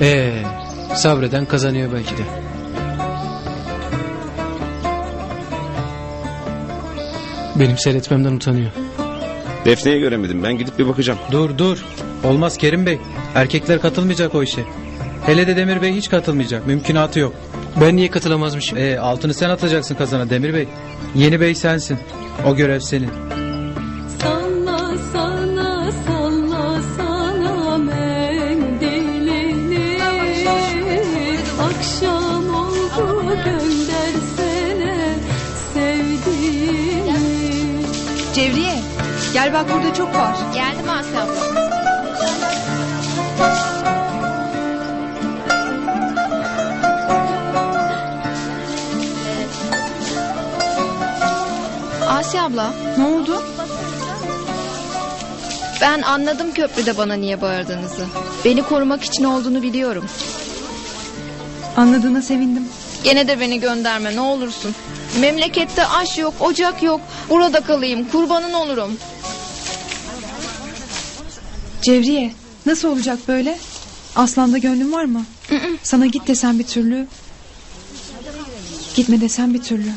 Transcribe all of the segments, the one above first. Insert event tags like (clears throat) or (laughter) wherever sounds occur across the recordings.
Ee, sabreden kazanıyor belki de. Benim seyretmemden utanıyor. Defne'yi göremedim. Ben gidip bir bakacağım. Dur dur. Olmaz Kerim Bey. Erkekler katılmayacak o işe. Hele de Demir Bey hiç katılmayacak. Mümkünatı yok. Ben niye katılamazmışım? E, altını sen atacaksın kazana Demir Bey. Yeni bey sensin. O görev senin. Cevriye gel bak burada çok var. Geldim Asya abla. Asya abla, Ne oldu? ben anladım köprüde bana niye bağırdığınızı. Beni korumak için olduğunu biliyorum. Anladığına sevindim. Gene de beni gönderme ne olursun. Memlekette aş yok, ocak yok. Burada kalayım, kurbanın olurum. Cevriye nasıl olacak böyle? Aslan'da gönlün var mı? Sana git desem bir türlü. Gitme desem bir türlü.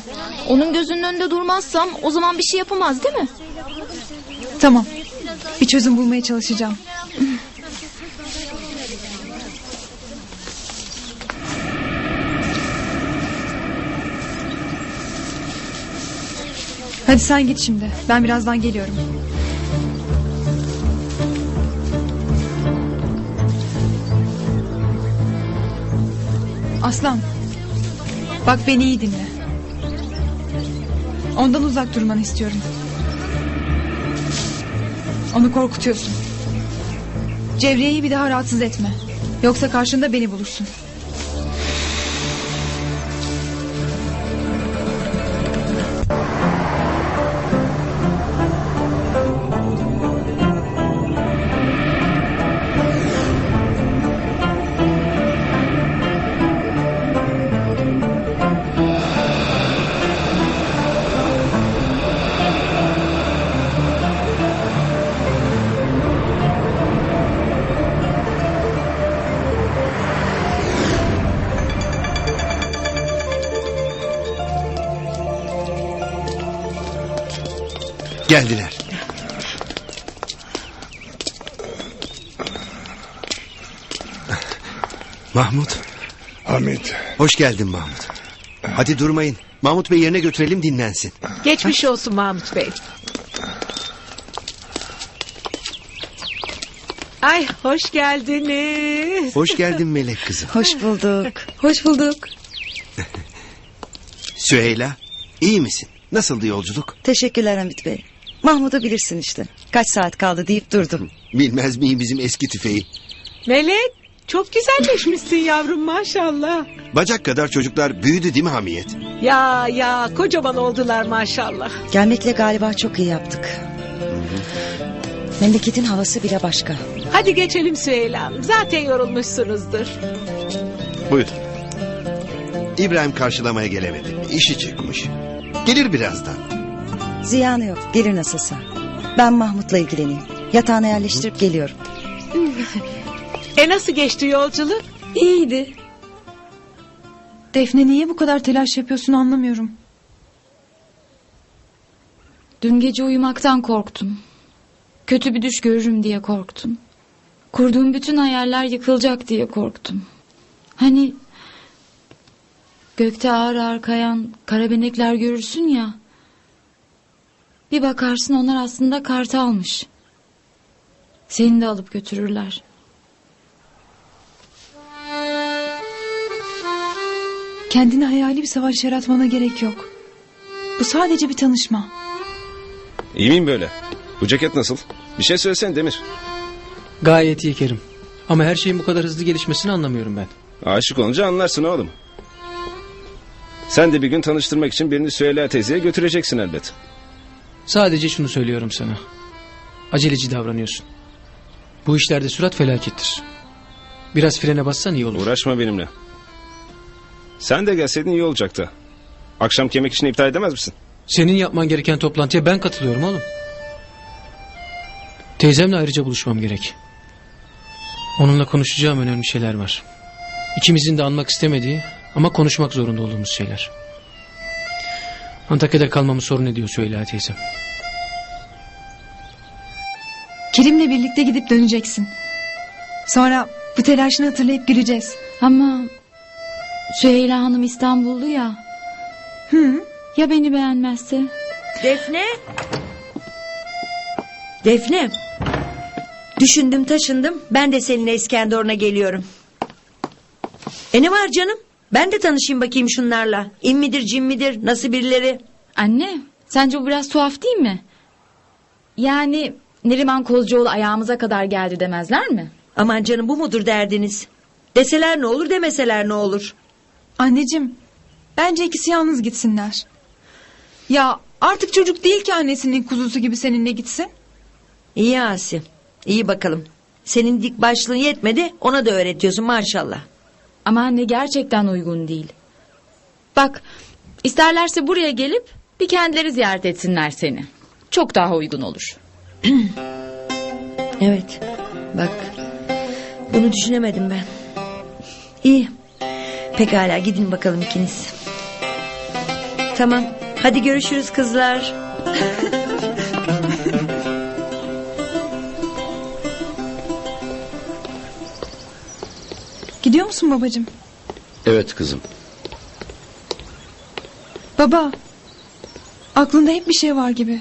Onun gözünün önünde durmazsam o zaman bir şey yapamaz değil mi? Tamam. Bir çözüm bulmaya çalışacağım. Hadi sen git şimdi. Ben birazdan geliyorum. Aslan. Bak beni iyi dinle. Ondan uzak durmanı istiyorum. Onu korkutuyorsun. Cevriye'yi bir daha rahatsız etme. Yoksa karşında beni bulursun. Geldiler. Mahmut, Hamit, hoş geldin Mahmut. Hadi durmayın. Mahmut Bey yerine götürelim dinlensin. Geçmiş olsun Mahmut Bey. Ay hoş geldiniz. Hoş geldin Melek kızım. Hoş bulduk. Hoş bulduk. Süheyla, iyi misin? Nasıldı yolculuk? Teşekkürler Hamit Bey. Mahmut'u bilirsin işte. Kaç saat kaldı deyip durdum. Bilmez miyim bizim eski tüfeği? Melek çok güzelleşmişsin yavrum maşallah. Bacak kadar çocuklar büyüdü değil mi Hamiyet? Ya ya kocaman oldular maşallah. Gelmekle galiba çok iyi yaptık. Memleketin havası bile başka. Hadi geçelim Süheyla Hanım. Zaten yorulmuşsunuzdur. Buyurun. İbrahim karşılamaya gelemedi. İşi çıkmış. Gelir birazdan. Ziyanı yok. Gelir nasılsa. Ben Mahmut'la ilgileneyim. Yatağına yerleştirip geliyorum. (laughs) E nasıl geçti yolculuk? İyiydi. Defne niye bu kadar telaş yapıyorsun anlamıyorum. Dün gece uyumaktan korktum. Kötü bir düş görürüm diye korktum. Kurduğum bütün hayaller yıkılacak diye korktum. Hani gökte ağır ağır kayan karabenekler görürsün ya. Bir bakarsın onlar aslında kartalmış. Seni de alıp götürürler. Kendine hayali bir savaş yaratmana gerek yok. Bu sadece bir tanışma. İyi miyim böyle? Bu ceket nasıl? Bir şey söylesene Demir. Gayet iyi Kerim. Ama her şeyin bu kadar hızlı gelişmesini anlamıyorum ben. Aşık olunca anlarsın oğlum. Sen de bir gün tanıştırmak için birini Süheyla teyzeye götüreceksin elbet. Sadece şunu söylüyorum sana. Aceleci davranıyorsun. Bu işlerde sürat felakettir. Biraz frene bassan iyi olur. Uğraşma benimle. Sen de gelseydin iyi olacaktı. Akşam yemek işini iptal edemez misin? Senin yapman gereken toplantıya ben katılıyorum oğlum. Teyzemle ayrıca buluşmam gerek. Onunla konuşacağım önemli şeyler var. İkimizin de anmak istemediği ama konuşmak zorunda olduğumuz şeyler. Antakya'da kalmamı sorun ediyor Süheyla teyze. Kerim'le birlikte gidip döneceksin. Sonra bu telaşını hatırlayıp güleceğiz. Ama Süheyla Hanım İstanbullu ya. Hı? Ya beni beğenmezse? Defne? Defne? Düşündüm taşındım. Ben de seninle İskenderun'a geliyorum. E ne var canım? Ben de tanışayım bakayım şunlarla. İn midir cin midir nasıl birileri? Anne sence bu biraz tuhaf değil mi? Yani Neriman Kozcuoğlu ayağımıza kadar geldi demezler mi? Aman canım bu mudur derdiniz? Deseler ne olur demeseler ne olur? Anneciğim bence ikisi yalnız gitsinler. Ya artık çocuk değil ki annesinin kuzusu gibi seninle gitsin. İyi Asi. İyi bakalım. Senin dik başlığın yetmedi ona da öğretiyorsun maşallah. Ama anne gerçekten uygun değil. Bak isterlerse buraya gelip bir kendileri ziyaret etsinler seni. Çok daha uygun olur. (clears throat) Evet. Bak. Bunu düşünemedim ben. İyi. Pekala gidin bakalım ikiniz. Tamam. Hadi görüşürüz kızlar. (laughs) Gidiyor musun babacığım? Evet kızım. Baba. Aklında hep bir şey var gibi.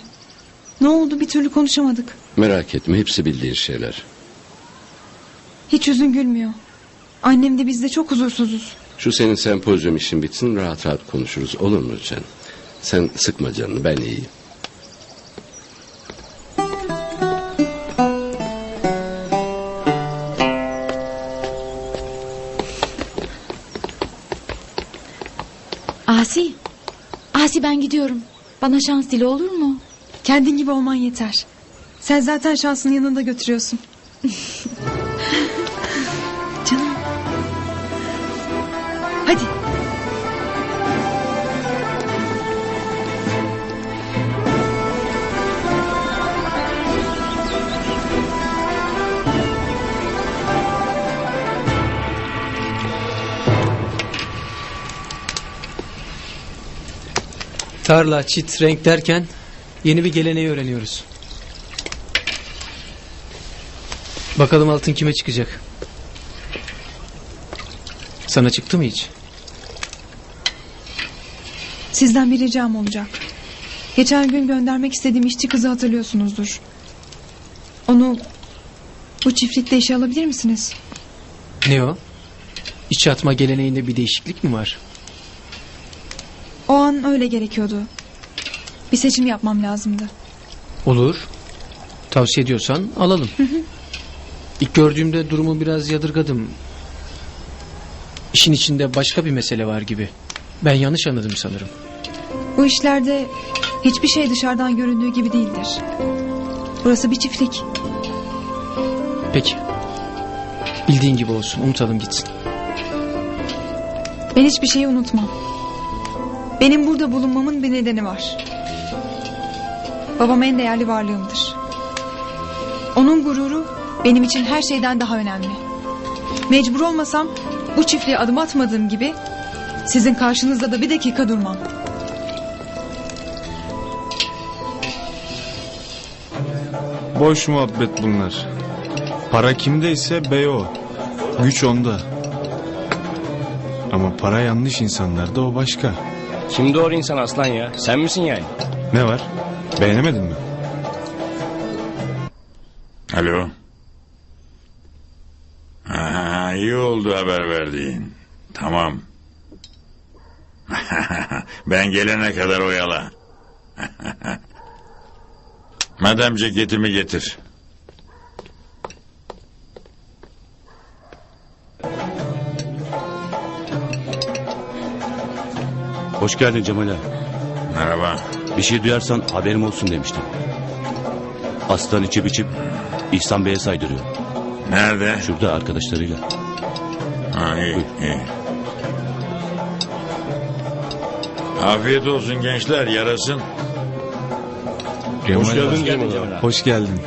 Ne oldu bir türlü konuşamadık. Merak etme hepsi bildiğin şeyler. Hiç yüzün gülmüyor. Annem de biz de çok huzursuzuz. Şu senin sempozyum işin bitsin rahat rahat konuşuruz olur mu Can? Sen sıkma canını ben iyiyim. Asi ben gidiyorum. Bana şans dile olur mu? Kendin gibi olman yeter. Sen zaten şansını yanında götürüyorsun. (laughs) Tarla, çit, renk derken yeni bir geleneği öğreniyoruz. Bakalım altın kime çıkacak? Sana çıktı mı hiç? Sizden bir ricam olacak. Geçen gün göndermek istediğim işçi kızı hatırlıyorsunuzdur. Onu bu çiftlikte işe alabilir misiniz? Ne o? İç atma geleneğinde bir değişiklik mi var? O an öyle gerekiyordu. Bir seçim yapmam lazımdı. Olur. Tavsiye ediyorsan alalım. İlk gördüğümde durumu biraz yadırgadım. İşin içinde başka bir mesele var gibi. Ben yanlış anladım sanırım. Bu işlerde hiçbir şey dışarıdan göründüğü gibi değildir. Burası bir çiftlik. Peki. Bildiğin gibi olsun. Unutalım gitsin. Ben hiçbir şeyi unutmam. Benim burada bulunmamın bir nedeni var. Babam en değerli varlığımdır. Onun gururu benim için her şeyden daha önemli. Mecbur olmasam bu çiftliğe adım atmadığım gibi sizin karşınızda da bir dakika durmam. Boş muhabbet bunlar. Para kimdeyse bey o. Güç onda. Ama para yanlış insanlarda o başka. Kim doğru insan aslan ya? Sen misin yani? Ne var? Beğenemedin mi? Alo. Ha, iyi oldu haber verdiğin. Tamam. (laughs) ben gelene kadar oyala. (laughs) Madem ceketimi getir. Hoş geldin Cemal abi. Merhaba. Bir şey duyarsan haberim olsun demiştim. Aslan içip içip İhsan Bey'e saydırıyor. Nerede? Şurada arkadaşlarıyla. Ha, iyi, iyi. Afiyet olsun gençler yarasın. Cemal Hoş geldin Cemal. Hoş geldin.